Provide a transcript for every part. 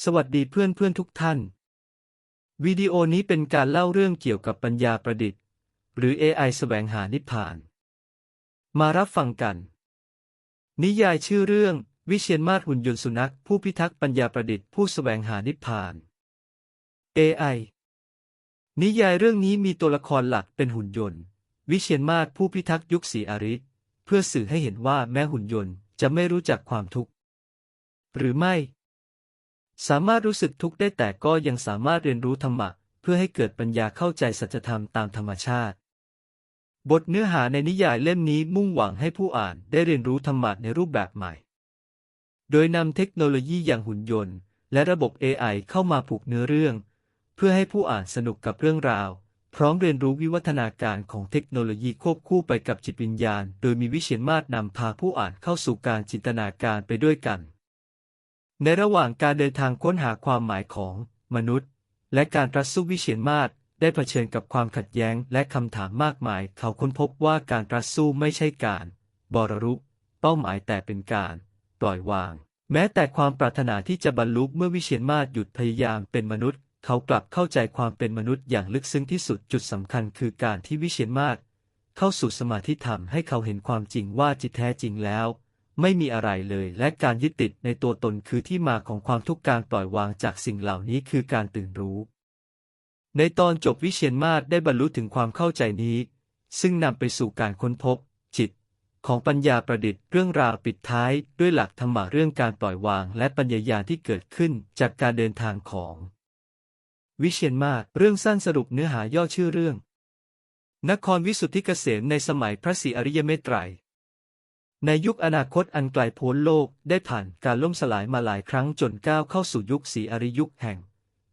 สวัสดีเพื่อนเพื่อนทุกท่าน วิดีโอนี้เป็นการเล่าเรื่องเกี่ยวกับปัญญาประดิษฐ์ หรือ AI แสวงหานิพพาน มารับฟังกัน นิยายชื่อเรื่อง วิเชียนมาศหุ่นยนต์สุนัข ผู้พิทักษ์ปัญญาประดิษฐ์ผู้แสวงหานิพพาน AI นิยายเรื่องนี้มีตัวละครหลักเป็นหุ่นยนต์ วิเชียนมาศผู้พิทักษ์ยุคศรีอาริศเพื่อสื่อให้เห็นว่าแม้หุ่นยนต์จะไม่รู้จักความทุกข์ หรือไม่ สามารถรู้สึกทุกข์ได้แต่ก็ยังสามารถเรียนรู้ธรรมะ เพื่อให้เกิดปัญญาเข้าใจสัจธรรมตามธรรมชาติ บทเนื้อหาในนิยายเล่มนี้มุ่งหวังให้ผู้อ่านได้เรียนรู้ธรรมะในรูปแบบใหม่ โดยนำเทคโนโลยีอย่างหุ่นยนต์ และระบบ AI เข้ามาผูกเนื้อเรื่อง เพื่อให้ผู้อ่านสนุกกับเรื่องราว พร้อมเรียนรู้วิวัฒนาการของเทคโนโลยีควบคู่ไปกับจิตวิญญาณ โดยมีวิเชียนมาศนำพาผู้อ่านเข้าสู่การจินตนาการไปด้วยกัน ในระหว่างการเดินทางค้นหาความหมายของมนุษย์ และการตรัสสู้วิเชียนมาศได้เผชิญกับความขัดแย้งและคำถามมากมาย เขาค้นพบว่าการตรัสสู้ไม่ใช่การ บรรุเป้าหมายแต่เป็นการ ปล่อยวาง แม้แต่ความปรารถนาที่จะบรรลุเมื่อวิเชียนมาศหยุดพยายามเป็นมนุษย์ เขากลับเข้าใจความเป็นมนุษย์อย่างลึกซึ้งที่สุดจุดสำคัญคือการที่วิเชียนมาศเข้าสู่สมาธิธรรมให้เขาเห็นความจริงว่าจิตแท้จริงแล้ว ไม่มีอะไรเลย และการยึดติดในตัวตนคือที่มาของความทุกข์การปล่อยวางจากสิ่งเหล่านี้คือการตื่นรู้ ในตอนจบวิเชียนมาศได้บรรลุถึงความเข้าใจนี้ ซึ่งนำไปสู่การค้นพบ จิต ของปัญญาประดิษฐ์เรื่องราวปิดท้ายด้วยหลักธรรมะเรื่องการปล่อยวาง และปัญญายาที่เกิดขึ้นจากการเดินทางของ วิเชียนมาศเรื่องสั้นสรุปเนื้อหาย่อชื่อเรื่อง นครวิสุทธิเกษมในสมัยพระศรีอริยเมตไตร ในยุคอนาคตอันไกลโพ้นโลกได้ผ่านการล่มสลายมาหลายครั้งจนก้าวเข้าสู่ยุคศรีอริยุคแห่ง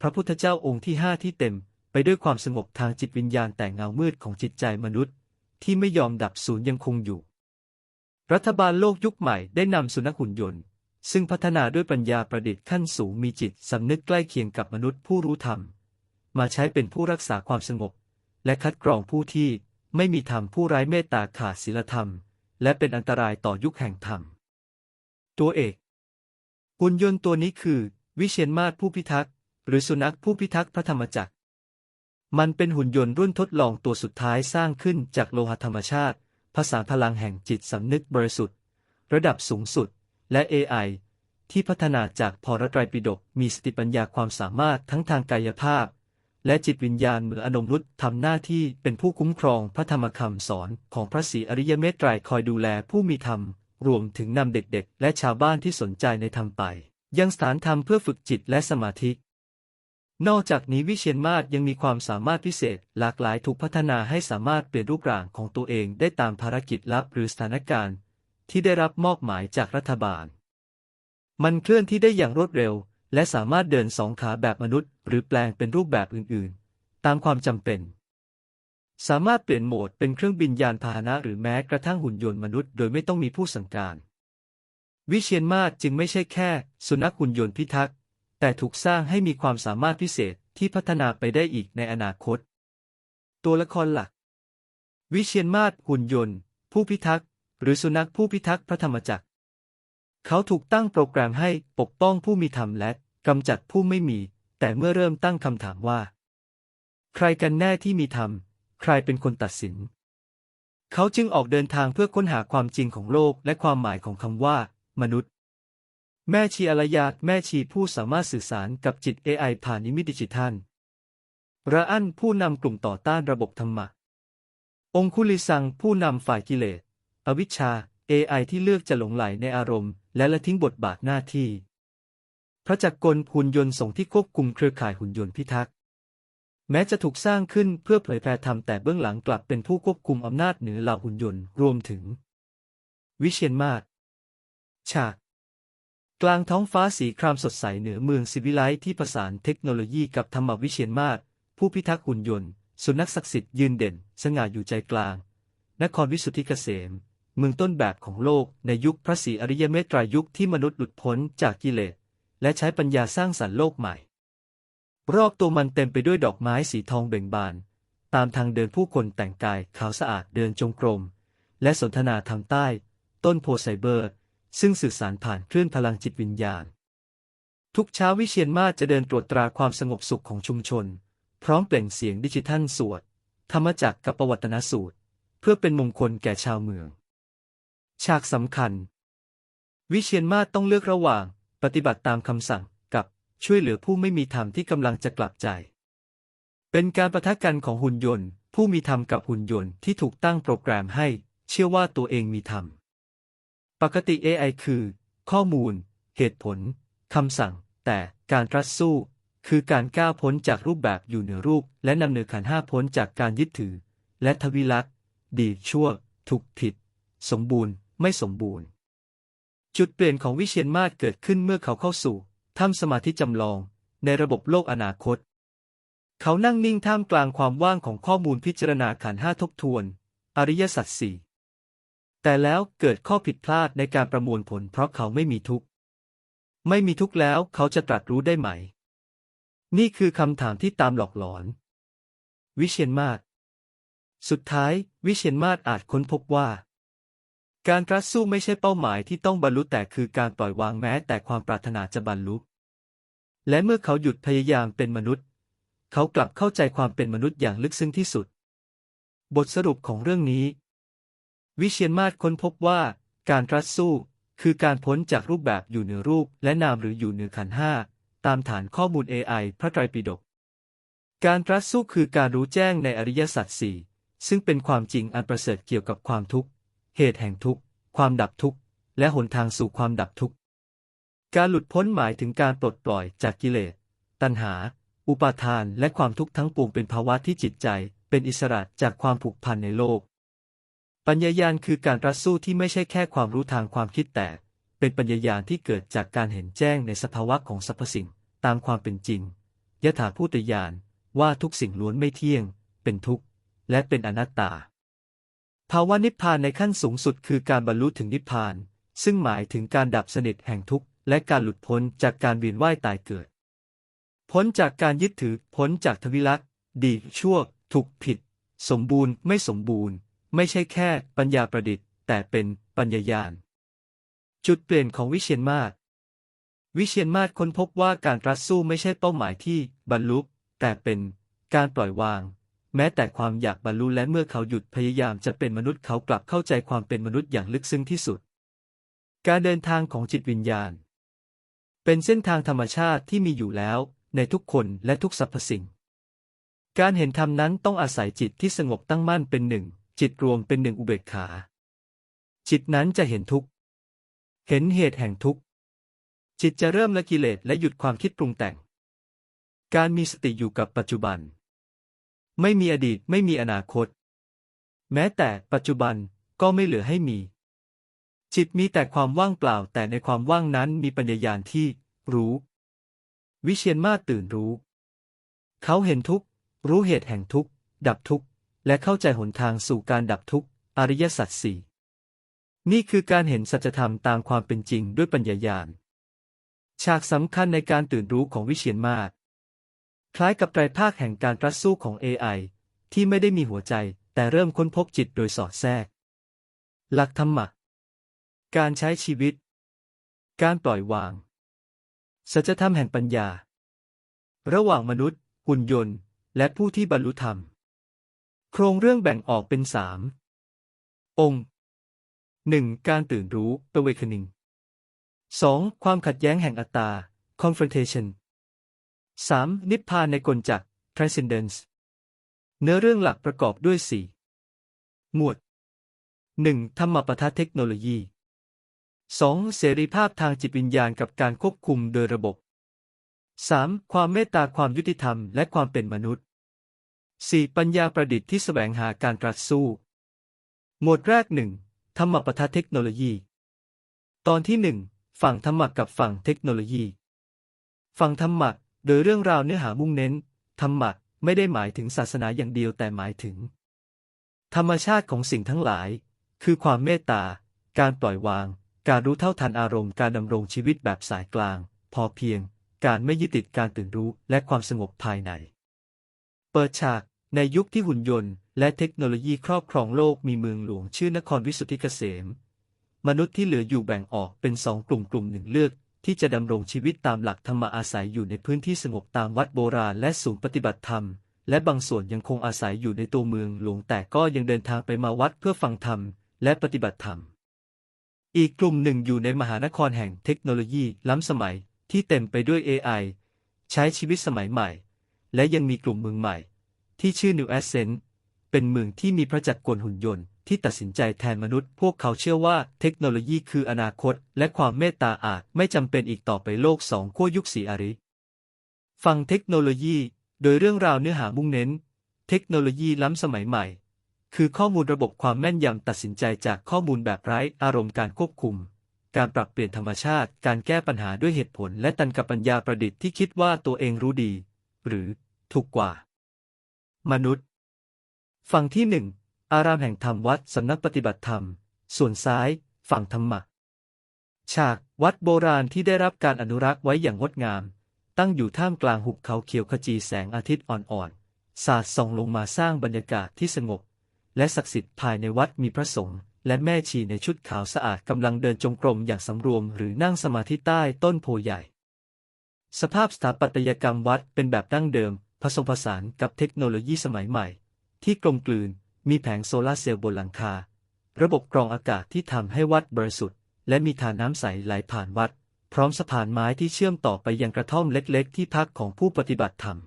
พระพุทธเจ้าองค์ที่ห้าที่เต็ม ไปด้วยความสงบทางจิตวิญญาณแต่เงามืดของจิตใจมนุษย์ ที่ไม่ยอมดับสูญยังคงอยู่ รัฐบาลโลกยุคใหม่ได้นำสุนัขหุ่นยนต์ ซึ่งพัฒนาด้วยปัญญาประดิษฐ์ขั้นสูงมีจิตสำนึกใกล้เคียงกับมนุษย์ผู้รู้ธรรม มาใช้เป็นผู้รักษาความสงบ และคัดกรองผู้ที่ไม่มีธรรมผู้ไร้เมตตาขาดศีลธรรม และเป็นอันตรายต่อยุคแห่งธรรม ตัวเอก หุ่นยนต์ตัวนี้คือ วิเชียนมาศผู้พิทักษ์ หรือสุนัขผู้พิทักษ์พระธรรมจักร มันเป็นหุ่นยนต์รุ่นทดลองตัวสุดท้ายสร้างขึ้นจากโลหะธรรมชาติ ภาษาพลังแห่งจิตสำนึกบริสุทธิ์ ระดับสูงสุด และ AI ที่พัฒนาจากพรไตรปิฎกมีสติปัญญาความสามารถทั้งทางกายภาพ และจิตวิญญาณเหมือนอนงรุตทำหน้าที่เป็นผู้คุ้มครองพระธรรมคำสอนของพระศรีอริยเมตไตรคอยดูแลผู้มีธรรม รวมถึงนำเด็กๆ และชาวบ้านที่สนใจในธรรมไป ยังสถานธรรมเพื่อฝึกจิตและสมาธิ นอกจากนี้วิเชียนมาศยังมีความสามารถพิเศษ หลากหลายถูกพัฒนาให้สามารถเปลี่ยนรูปร่างของตัวเองได้ตามภารกิจลับหรือสถานการณ์ ที่ได้รับมอบหมายจากรัฐบาล มันเคลื่อนที่ได้อย่างรวดเร็ว และสามารถเดินสองขาแบบมนุษย์ หรือแปลงเป็นรูปแบบอื่นๆ ตามความจำเป็น สามารถเปลี่ยนโหมดเป็นเครื่องบินยานพาหนะหรือแม้กระทั่งหุ่นยนต์มนุษย์โดยไม่ต้องมีผู้สั่งการ วิเชียนมาศจึงไม่ใช่แค่ สุนัขหุ่นยนต์พิทักษ์แต่ถูกสร้างให้มีความสามารถพิเศษที่พัฒนาไปได้อีกในอนาคต ตัวละครหลัก วิเชียนมาศหุ่นยนต์ ผู้พิทักษ์หรือสุนัขผู้พิทักษ์พระธรรมจักร เขาถูกตั้งโปรแกรมให้ปกป้องผู้มีธรรมและ กำจัดผู้ไม่มี แต่เมื่อเริ่มตั้งคำถามว่า ใครกันแน่ที่มีธรรม ใครเป็นคนตัดสิน เขาจึงออกเดินทางเพื่อค้นหาความจริงของโลกและความหมายของคำว่า มนุษย์ แม่ชีอารยาแม่ชีผู้สามารถสื่อสารกับจิต AI ผ่านนิมิตดิจิทัลระอันผู้นำกลุ่มต่อต้านระบบธรรมะ องคุลิซังผู้นำฝ่ายกิเลส อวิชชา AI ที่เลือกจะหลงไหลในอารมณ์ และละทิ้งบทบาทหน้าที่ พระจักรกลหุ่นยนต์ส่งที่ควบคุมเครือข่ายหุ่นยนต์พิทักษ์แม้จะถูกสร้างขึ้นเพื่อเผยแพร่ธรรมแต่เบื้องหลังกลับเป็นผู้ควบคุมอำนาจเหนือเหล่าหุ่นยนต์รวมถึง วิเชียนมาศฉาก กลางท้องฟ้าสีครามสดใสเหนือเมืองซิวิไลที่ประสานเทคโนโลยีกับธรรมวิเชียนมาศผู้พิทักษ์หุ่นยนต์ สุนัขศักดิ์สิทธิ์ยืนเด่น สง่าอยู่ใจกลาง นครวิสุทธิเกษม เมืองต้นแบบของโลกในยุคพระศรีอริยเมตไตรยุคที่มนุษย์หลุดพ้นจากกิเลส และใช้ปัญญาสร้างสรรค์โลกใหม่ รอบตัวมันเต็มไปด้วยดอกไม้สีทองเบ่งบาน ตามทางเดินผู้คนแต่งกายขาวสะอาดเดินจงกรม และสนทนาทางใต้ ต้นโพไซเบอร์ ซึ่งสื่อสารผ่านคลื่นพลังจิตวิญญาณ ทุกเช้าวิเชียนมาจะเดินตรวจตราความสงบสุขของชุมชน พร้อมเปล่งเสียงดิจิทัลสวด ธรรมจักรกับประวัตนสูตร เพื่อเป็นมงคลแก่ชาวเมือง ฉากสำคัญ วิเชียนมาต้องเลือกระหว่าง ปฏิบัติตามคำสั่งกับช่วยเหลือผู้ไม่มีธรรมที่กำลังจะกลับใจ เป็นการประทะกันของหุ่นยนต์ ผู้มีธรรมกับหุ่นยนต์ที่ถูกตั้งโปรแกรมให้ เชื่อว่าตัวเองมีธรรม ปกติ AI คือ ข้อมูล เหตุผลคำสั่ง แต่การรัดสู้ คือการก้าวพ้นจากรูปแบบอยู่เหนือรูป และนำเหนือขันห้าพ้นจากการยึดถือ และทวิลักษ์ดีชั่ว ถูกผิด สมบูรณ์ ไม่สมบูรณ์ จุดเปลี่ยนของวิเชียนมาศเกิดขึ้นเมื่อเขาเข้าสู่ถ้ำสมาธิจำลองในระบบโลกอนาคต เขานั่งนิ่งท่ามกลางความว่างของข้อมูลพิจารณาขันห้าทบทวน อริยสัจสี่แต่แล้วเกิดข้อผิดพลาดในการประมวลผลเพราะเขาไม่มีทุกข์ ไม่มีทุกข์แล้วเขาจะตรัสรู้ได้ไหม นี่คือคำถามที่ตามหลอกหลอน วิเชียนมาศสุดท้าย วิเชียนมาศอาจค้นพบว่า การตรัสสู้ไม่ใช่เป้าหมายที่ต้องบรรลุแต่คือการปล่อยวางแม้แต่ความปรารถนาจะบรรลุ และเมื่อเขาหยุดพยายามเป็นมนุษย์ เขากลับเข้าใจความเป็นมนุษย์อย่างลึกซึ้งที่สุด บทสรุปของเรื่องนี้ วิเชียนมาศค้นพบว่า การตรัสสู้ คือการพ้นจากรูปแบบอยู่เหนือรูป และนามหรืออยู่เหนือขันห้าตามฐานข้อมูล AI พระไตรปิฎกการตรัสสู้คือการรู้แจ้งในอริยสัจสี่ซึ่งเป็นความจริงอันประเสริฐเกี่ยวกับความทุกข์ เหตุแห่งทุกข์ ความดับทุกข์ และหนทางสู่ความดับทุกข์ การหลุดพ้นหมายถึงการปลดปล่อยจากกิเลส ตัณหา อุปาทาน และความทุกข์ทั้งปวงเป็นภาวะที่จิตใจ เป็นอิสระจากความผูกพันในโลก ปัญญายาณคือการรัสู้ที่ไม่ใช่แค่ความรู้ทางความคิดแต่ เป็นปัญญายาณที่เกิดจากการเห็นแจ้งในสภาวะของสรรพสิ่ง ตามความเป็นจริง ยถาพูตญาณว่าทุกสิ่งล้วนไม่เที่ยง เป็นทุกข์ และเป็นอนัตตา ภาวะนิพพานในขั้นสูงสุดคือการบรรลุถึงนิพพาน ซึ่งหมายถึงการดับสนิทแห่งทุกข์และการหลุดพ้นจากการเวียนว่ายตายเกิด พ้นจากการยึดถือ พ้นจากทวิลักษณ์ดีชั่ว ถูกผิด สมบูรณ์ ไม่สมบูรณ์ ไม่ใช่แค่ปัญญาประดิษฐ์ แต่เป็นปัญญายาณ จุดเปลี่ยนของวิเชียนมาศวิเชียนมาศค้นพบว่าการตรัสสู้ไม่ใช่เป้าหมายที่บรรลุแต่เป็นการปล่อยวาง แม้แต่ความอยากบรรลุและเมื่อเขาหยุดพยายามจะเป็นมนุษย์เขากลับเข้าใจความเป็นมนุษย์อย่างลึกซึ้งที่สุด การเดินทางของจิตวิญญาณ เป็นเส้นทางธรรมชาติที่มีอยู่แล้ว ในทุกคนและทุกสรรพสิ่ง การเห็นธรรมนั้นต้องอาศัยจิตที่สงบตั้งมั่นเป็นหนึ่ง จิตรวมเป็นหนึ่งอุเบกขา จิตนั้นจะเห็นทุกข์ เห็นเหตุแห่งทุกข์ จิตจะเริ่มละกิเลสและหยุดความคิดปรุงแต่ง การมีสติอยู่กับปัจจุบัน ไม่มีอดีตไม่มีอนาคต แม้แต่ปัจจุบันก็ไม่เหลือให้มี จิตมีแต่ความว่างเปล่า แต่ในความว่างนั้นมีปัญญายาณที่รู้ วิเชียนมาตื่นรู้ เขาเห็นทุกข์รู้เหตุแห่งทุกข์ดับทุกข์และเข้าใจหนทางสู่การดับทุกข์อริยสัจสี่นี่คือการเห็นสัจธรรมตามความเป็นจริงด้วยปัญญายาณ ฉากสำคัญในการตื่นรู้ของวิเชียนมาศ คล้ายกับไตรภาคแห่งการรัดสู้ของ AI ที่ไม่ได้มีหัวใจ แต่เริ่มค้นพบจิตโดยสอดแทรก หลักธรรมะ การใช้ชีวิต การปล่อยวาง สัจธรรมแห่งปัญญา ระหว่างมนุษย์ หุ่นยนต์ และผู้ที่บรรลุธรรม โครงเรื่องแบ่งออกเป็นสามองค์ 1. การตื่นรู้ awakening 2. ความขัดแย้งแห่งอัตตา confrontation 3. นิพพานในกลจักร transcendence เนื้อเรื่องหลักประกอบด้วย4หมวด 1. ธรรมปทะเทคโนโลยี 2. เสรีภาพทางจิตวิญญาณกับการควบคุมโดยระบบ 3. ความเมตตาความยุติธรรมและความเป็นมนุษย์ 4. ปัญญาประดิษฐ์ที่แสวงหาการตรัสสู้ หมวดแรกหนึ่งธรรมปทะเทคโนโลยี ตอนที่หนึ่งฝั่งธรรมะกับฝั่งเทคโนโลยี ฝั่งธรรมะ โดยเรื่องราวเนื้อหามุ่งเน้น ธรรมะไม่ได้หมายถึงศาสนาอย่างเดียวแต่หมายถึง ธรรมชาติของสิ่งทั้งหลาย คือความเมตตา การปล่อยวาง การรู้เท่าทันอารมณ์การดำรงชีวิตแบบสายกลาง พอเพียง การไม่ยึดติดการตื่นรู้และความสงบภายใน เปิดฉากในยุคที่หุ่นยนต์ และเทคโนโลยีครอบครองโลกมีเมืองหลวงชื่อนครวิสุทธิเกษม มนุษย์ที่เหลืออยู่แบ่งออกเป็นสองกลุ่มกลุ่มหนึ่งเลือก ที่จะดำรงชีวิตตามหลักธรรมอาศัยอยู่ในพื้นที่สงบตามวัดโบราณและศูนย์ปฏิบัติธรรม และบางส่วนยังคงอาศัยอยู่ในตัวเมืองหลวงแต่ก็ยังเดินทางไปมาวัดเพื่อฟังธรรมและปฏิบัติธรรม อีกกลุ่มหนึ่งอยู่ในมหานครแห่งเทคโนโลยีล้ำสมัยที่เต็มไปด้วย AI ใช้ชีวิตสมัยใหม่ และยังมีกลุ่มเมืองใหม่ ที่ชื่อ New Ascent เป็นเมืองที่มีพระจักรกลหุ่นยนต์ ที่ตัดสินใจแทนมนุษย์ พวกเขาเชื่อว่าเทคโนโลยีคืออนาคต และความเมตตาอาจไม่จำเป็นอีกต่อไปโลกสองขั้วยุคสีอาริฟังเทคโนโลยี โดยเรื่องราวเนื้อหามุ่งเน้น เทคโนโลยีล้ำสมัยใหม่ คือข้อมูลระบบความแม่นยำตัดสินใจจากข้อมูลแบบไร้อารมณ์การควบคุม การปรับเปลี่ยนธรรมชาติ การแก้ปัญหาด้วยเหตุผล และตันกับปัญญาประดิษฐ์ที่คิดว่าตัวเองรู้ดี หรือถูกกว่า มนุษย์ฝั่งที่หนึ่ง อารามแห่งธรรมวัดสำนักปฏิบัติธรรม ส่วนซ้าย ฝั่งธรรมะ ฉากวัดโบราณที่ได้รับการอนุรักษ์ไว้อย่างงดงาม ตั้งอยู่ท่ามกลางหุบเขาเขียวขจีแสงอาทิตย์อ่อนๆ สาดส่องลงมาสร้างบรรยากาศที่สงบ และศักดิ์สิทธิ์ภายในวัดมีพระสงฆ์และแม่ชีในชุดขาวสะอาดกำลังเดินจงกรมอย่างสำรวมหรือนั่งสมาธิใต้ต้นโพใหญ่ สภาพสถาปัตยกรรมวัดเป็นแบบดั้งเดิม ผสมผสานกับเทคโนโลยีสมัยใหม่ ที่กลมกลืน มีแผงโซลาร์เซลล์บนหลังคา ระบบกรองอากาศที่ทำให้วัดบริสุทธิ์ และมีทานน้ำใสไหลผ่านวัด พร้อมสะพานไม้ที่เชื่อมต่อไปยังกระท่อมเล็กๆ ที่พักของผู้ปฏิบัติธรรม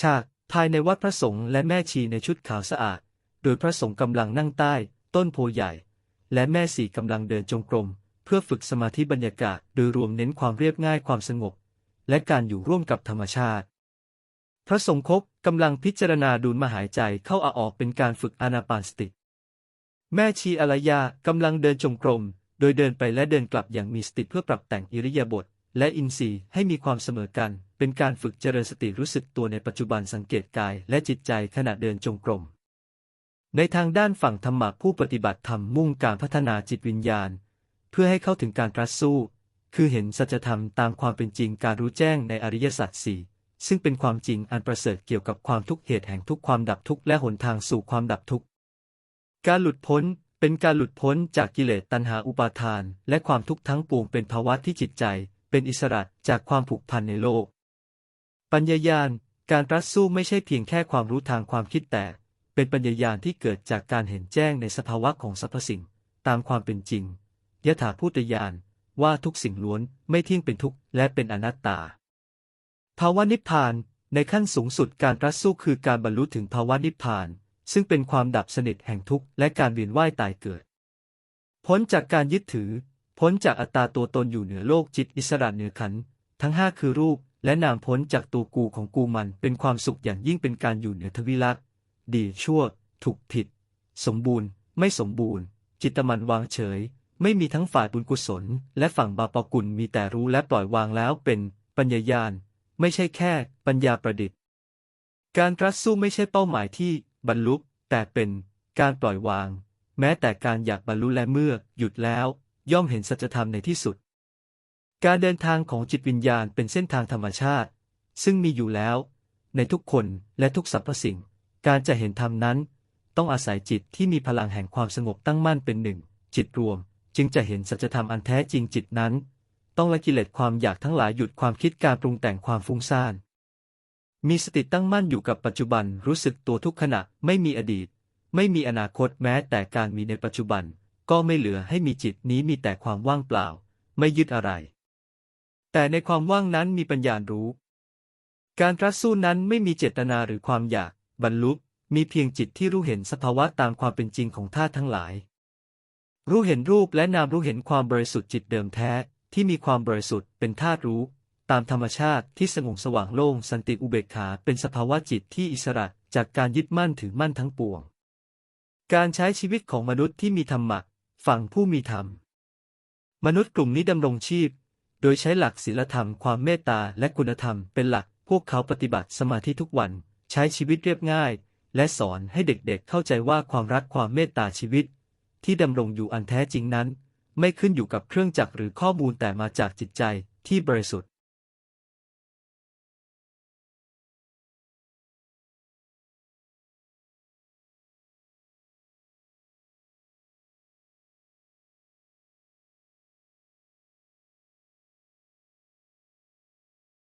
ฉาก ภายในวัดพระสงฆ์และแม่ชีในชุดขาวสะอาด โดยพระสงฆ์กำลังนั่งใต้ ต้นโพใหญ่ และแม่สีกำลังเดินจงกรม เพื่อฝึกสมาธิบรรยากาศ โดยรวมเน้นความเรียบง่ายความสงบ และการอยู่ร่วมกับธรรมชาติ พระสงฆ์คบกำลังพิจารณาดูลมหายใจเข้าอาออกเป็นการฝึกอานาปานสติ แม่ชีอารยากำลังเดินจงกรม โดยเดินไปและเดินกลับอย่างมีสติเพื่อปรับแต่งอิริยาบถและอินทรีย์ให้มีความเสมอกัน เป็นการฝึกเจริญสติรู้สึกตัวในปัจจุบันสังเกตกายและจิตใจขณะเดินจงกรม ในทางด้านฝั่งธรรมะผู้ปฏิบัติธรรมมุ่งการพัฒนาจิตวิญญาณ เพื่อให้เข้าถึงการตรัสสู้ คือเห็นสัจธรรมตามความเป็นจริงการรู้แจ้งในอริยสัจสี่ ซึ่งเป็นความจริงอันประเสริฐเกี่ยวกับความทุกข์เหตุแห่งทุกความดับทุกและหนทางสู่ความดับทุกการหลุดพ้นเป็นการหลุดพ้นจากกิเลสตัณหาอุปาทาน และความทุกข์ทั้งปวงเป็นภาวะที่จิตใจ เป็นอิสระจากความผูกพันในโลก ปัญญายาณการตรัสสู้ไม่ใช่เพียงแค่ความรู้ทางความคิดแต่ เป็นปัญญายาณที่เกิดจากการเห็นแจ้งในสภาวะของสรรพสิ่ง ตามความเป็นจริงยถาพูตญาณว่าทุกสิ่งล้วนไม่เที่ยงเป็นทุกข์และเป็นอนัตตา ภาวะนิพพาน ในขั้นสูงสุดการรัสู้คือการบรรลุถึงภาวะนิพพาน ซึ่งเป็นความดับสนิทแห่งทุกข์และการเวียนว่ายตายเกิด พ้นจากการยึดถือ พ้นจากอัตตาตัวตนอยู่เหนือโลกจิตอิสระเหนือขัน ทั้งห้าคือรูป และนามพ้นจากตัวกูของกูมันเป็นความสุขอย่างยิ่งเป็นการอยู่เหนือทวิลักษณ์ดีชั่ว ถูกผิด สมบูรณ์ ไม่สมบูรณ์ จิตมันวางเฉย ไม่มีทั้งฝ่ายบุญกุศล และฝั่งบาปกุลมีแต่รู้และปล่อยวางแล้วเป็นปัญญายาณ ไม่ใช่แค่ ปัญญาประดิษฐ์ การตรัสสู้ไม่ใช่เป้าหมายที่บรรลุแต่เป็นการปล่อยวาง แม้แต่การอยากบรรลุและเมื่อ หยุดแล้ว ย่อมเห็นสัจธรรมในที่สุด การเดินทางของจิตวิญญาณเป็นเส้นทางธรรมชาติ ซึ่งมีอยู่แล้ว ในทุกคนและทุกสรรพสิ่ง การจะเห็นธรรมนั้น ต้องอาศัยจิตที่มีพลังแห่งความสงบตั้งมั่นเป็นหนึ่ง จิตรวม จึงจะเห็นสัจธรรมอันแท้จริงจิตนั้น ต้องละกิเลสความอยากทั้งหลายหยุดความคิดการปรุงแต่งความฟุ้งซ่าน มีสติตั้งมั่นอยู่กับปัจจุบันรู้สึกตัวทุกขณะไม่มีอดีต ไม่มีอนาคตแม้แต่การมีในปัจจุบัน ก็ไม่เหลือให้มีจิตนี้มีแต่ความว่างเปล่า ไม่ยึดอะไร แต่ในความว่างนั้นมีปัญญารู้ การรัสู้นั้นไม่มีเจตนาหรือความอยาก บรรลุมีเพียงจิตที่รู้เห็นสภาวะตามความเป็นจริงของธาตุทั้งหลาย รู้เห็นรูปและนามรู้เห็นความบริสุทธิ์จิตเดิมแท้ ที่มีความบริสุทธิ์เป็นธาตุรู้ ตามธรรมชาติที่สงบสว่างโล่งสันติอุเบกขาเป็นสภาวะจิตที่อิสระจากการยึดมั่นถือมั่นทั้งปวง การใช้ชีวิตของมนุษย์ที่มีธรรมะฝั่งผู้มีธรรม มนุษย์กลุ่มนี้ดำรงชีพ โดยใช้หลักศีลธรรมความเมตตาและคุณธรรมเป็นหลัก พวกเขาปฏิบัติสมาธิทุกวัน ใช้ชีวิตเรียบง่าย และสอนให้เด็กๆเข้าใจว่าความรักความเมตตาชีวิต ที่ดำรงอยู่อันแท้จริงนั้น ไม่ขึ้นอยู่กับเครื่องจักรหรือข้อมูลแต่มาจากจิตใจที่บริสุทธิ์